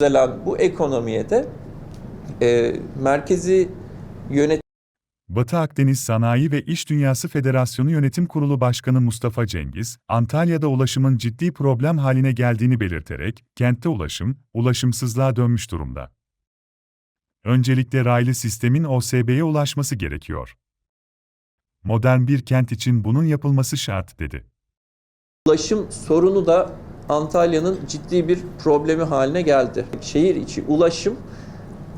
düzelen bu ekonomiye de e, merkezi yönetim Batı Akdeniz Sanayi ve İş Dünyası Federasyonu Yönetim Kurulu Başkanı Mustafa Cengiz, Antalya'da ulaşımın ciddi problem haline geldiğini belirterek, kentte ulaşım, ulaşımsızlığa dönmüş durumda. Öncelikle raylı sistemin OSB'ye ulaşması gerekiyor. Modern bir kent için bunun yapılması şart, dedi. ulaşım sorunu da Antalya'nın ciddi bir problemi haline geldi. Şehir içi ulaşım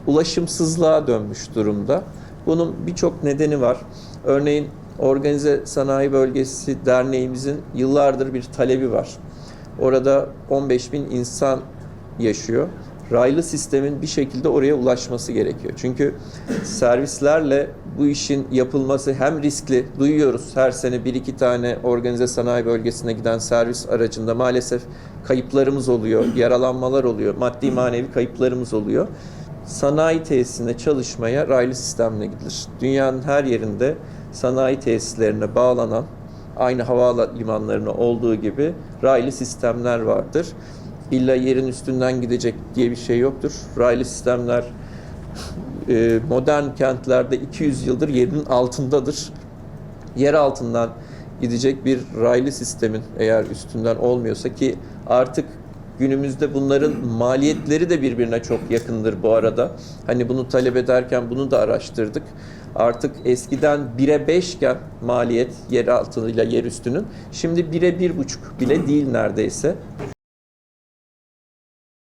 ulaşımsızlığa dönmüş durumda. Bunun birçok nedeni var. Örneğin Organize Sanayi Bölgesi Derneğimizin yıllardır bir talebi var. Orada 15 bin insan yaşıyor. Raylı sistemin bir şekilde oraya ulaşması gerekiyor. Çünkü servislerle bu işin yapılması hem riskli, duyuyoruz her sene bir iki tane organize sanayi bölgesine giden servis aracında maalesef kayıplarımız oluyor, yaralanmalar oluyor, maddi manevi kayıplarımız oluyor. Sanayi tesisinde çalışmaya raylı sistemle gidilir. Dünyanın her yerinde sanayi tesislerine bağlanan aynı havalimanlarına olduğu gibi raylı sistemler vardır. İlla yerin üstünden gidecek diye bir şey yoktur. Raylı sistemler e, modern kentlerde 200 yıldır yerin altındadır. Yer altından gidecek bir raylı sistemin eğer üstünden olmuyorsa ki artık günümüzde bunların maliyetleri de birbirine çok yakındır bu arada. Hani bunu talep ederken bunu da araştırdık. Artık eskiden 1'e 5 iken maliyet yer altıyla yer üstünün şimdi 1'e 1,5 bile değil neredeyse.